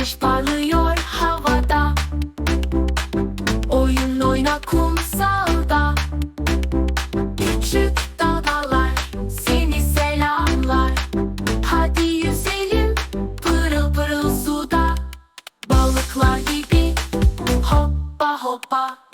güneş parlıyor havada. Oyun oyna kumsalda. Küçük dalgalar seni selamlar. Hadi yüzelim pırıl pırıl suda. Balıklar gibi hoppa hoppa.